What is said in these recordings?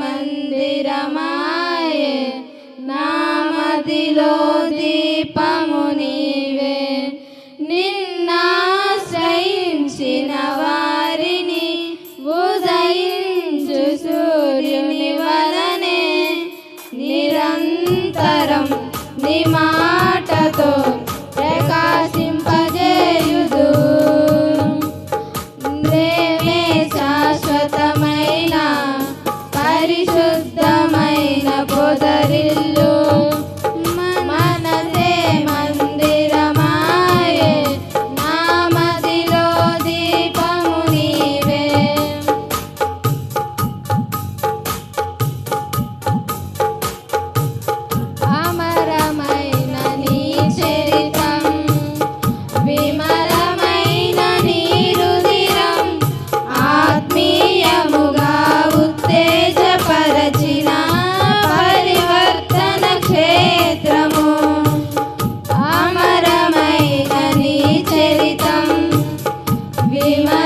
मन्दिरमाये नाम my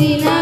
Sina